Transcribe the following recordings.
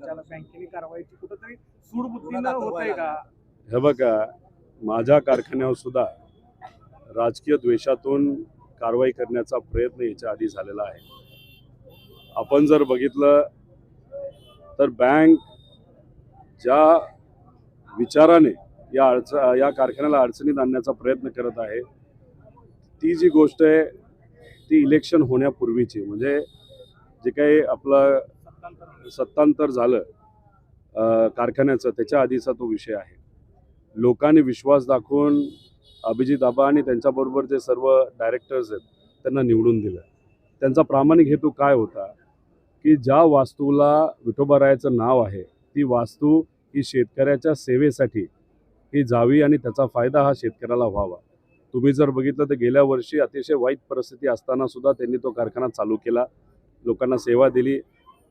त्यांच्या बँकेने कारवाईची कुठंतरी सूडबुद्धीनं होतंय का? हे बघा माझ्या कारखान्यावर सुद्धा राजकीय द्वेषातून कारवाई करण्याचा प्रयत्न याच्या आधी झालेला आहे. आपण जर बघितलं तर बँक ज्या विचाराने या अडच या कारखान्याला अडचणीत आणण्याचा प्रयत्न करत आहे ती जी गोष्ट आहे ती इलेक्शन होण्यापूर्वीची. म्हणजे जे काही आपलं सत्तांतर झालं कारखान्याचं त्याच्या आधीचा तो विषय आहे. लोकांनी विश्वास दाखवून अभिजित आबा आणि त्यांच्याबरोबर जे सर्व डायरेक्टर्स आहेत त्यांना निवडून दिलं. त्यांचा प्रामाणिक हेतू काय होता? की ज्या वास्तूला विठोबारायाचं नाव आहे ती वास्तू ही शेतकऱ्याच्या सेवेसाठी ही जावी आणि त्याचा फायदा हा शेतकऱ्याला व्हावा. तुम्ही जर बघितलं तर गेल्या वर्षी अतिशय वाईट परिस्थिती असताना सुद्धा त्यांनी तो कारखाना चालू केला. लोकांना सेवा दिली.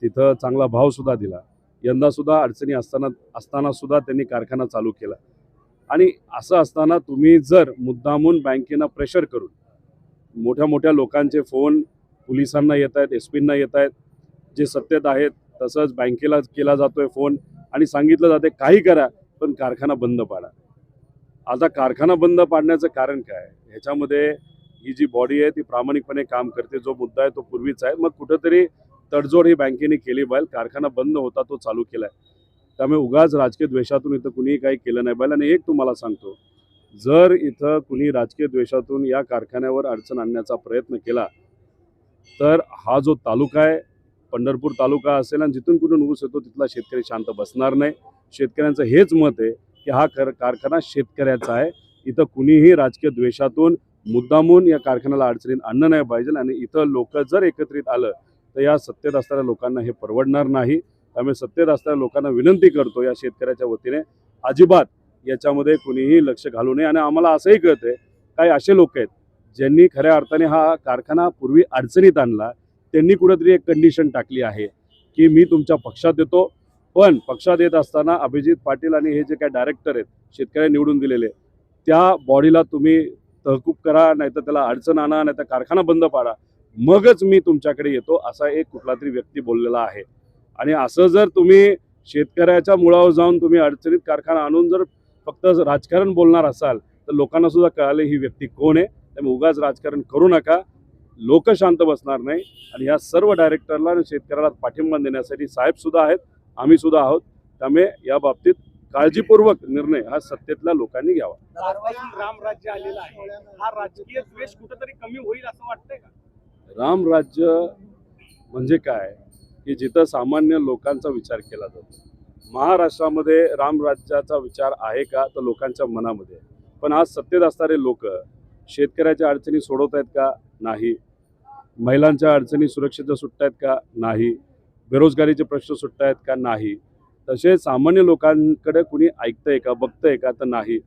तिथं चांगला भावसुद्धा दिला. यंदासुद्धा अडचणी असताना असतानासुद्धा त्यांनी कारखाना चालू केला. आणि असं असताना तुम्ही जर मुद्दामून बँकेनं प्रेशर करून मोठ्या मोठ्या लोकांचे फोन पोलिसांना येत आहेत एस पींना येत आहेत जे सत्तेत आहेत तसंच बँकेला केला जातोय फोन आणि सांगितलं जाते काही करा पण कारखाना बंद पाडा. आता कारखाना बंद पाडण्याचं कारण काय? ह्याच्यामध्ये ही जी बॉडी आहे ती प्रामाणिकपणे काम करते. जो मुद्दा आहे तो पूर्वीचा आहे. मग कुठंतरी तडजोड ही बँकेने केली पाहिजे कारखाना बंद होता तो चालू केला आहे त्यामुळे उगाच राजकीय द्वेषातून इथं कुणीही काही केलं नाही पाहिजे आणि एक तुम्हाला सांगतो जर इथं कुणी राजकीय द्वेषातून या कारखान्यावर अडचण आणण्याचा प्रयत्न केला तर हा जो तालुका आहे पंढरपूर तालुका असेल आणि जिथून कुठून ऊस येतो तिथला शेतकरी शांत बसणार नाही. शेतकऱ्यांचं हेच मत आहे की हा कर कारखाना शेतकऱ्याचा आहे. इथं कुणीही राजकीय द्वेषातून मुद्दामून या कारखान्याला अडचणीत आणणं नाही पाहिजे. आणि इथं लोक जर एकत्रित आलं तर या सत्तेत असणाऱ्या लोकांना हे परवडणार नाही. त्यामुळे सत्तेत असणाऱ्या लोकांना विनंती करतो या शेतकऱ्याच्या वतीने अजिबात याच्यामध्ये कुणीही लक्ष घालू नये. आणि आम्हाला असंही कळतंय काही असे लोक आहेत ज्यांनी खऱ्या अर्थाने हा कारखाना पूर्वी अडचणीत आणला. त्यांनी कुठेतरी एक कंडिशन टाकली आहे की मी तुमच्या पक्षात येतो. पण पक्षात येत असताना अभिजित पाटील आणि हे जे काही डायरेक्टर आहेत शेतकऱ्यांनी निवडून दिलेले त्या बॉडीला तुम्ही तहकूब करा नाहीतर त्याला अडचण आणा नाहीतर कारखाना बंद पाडा. मगच मी तुमच्याकडे येतो असा एक कुठला तरी व्यक्ती बोललेला आहे. आणि असं जर तुम्ही शेतकऱ्याच्या मुळावर जाऊन तुम्ही अडचणीत कारखाना आणून जर फक्त राजकारण बोलणार असाल तर लोकांना सुद्धा कळाले ही व्यक्ती कोण आहे. त्यामुळे उगाच राजकारण करू नका. लोक शांत बसणार नाही. आणि या सर्व डायरेक्टरला आणि शेतकऱ्याला पाठिंबा देण्यासाठी साहेबसुद्धा आहेत आम्ही सुद्धा आहोत. त्यामुळे या बाबतीत काळजीपूर्वक निर्णय हा सत्तेतल्या लोकांनी घ्यावा. दारापासून राम राज्य आलेलं आहे. हा राजकीय द्वेष कुठेतरी कमी होईल असं वाटतंय का? रामराज्य म्हणजे काय? की जिथं सामान्य लोकांचा विचार केला जातो. महाराष्ट्रामध्ये रामराज्याचा विचार आहे का? तर लोकांच्या मनामध्ये. पण आज सत्तेत असणारे लोक शेतकऱ्याच्या अडचणी सोडवत आहेत का? नाही. महिलांच्या अडचणी सुरक्षेच्या सुटत आहेत का? नाही. बेरोजगारीचे प्रश्न सुटत आहेत का? नाही. तसे सामान्य लोकांकडे कुणी ऐकतंय का? बघतंय का? तर नाही.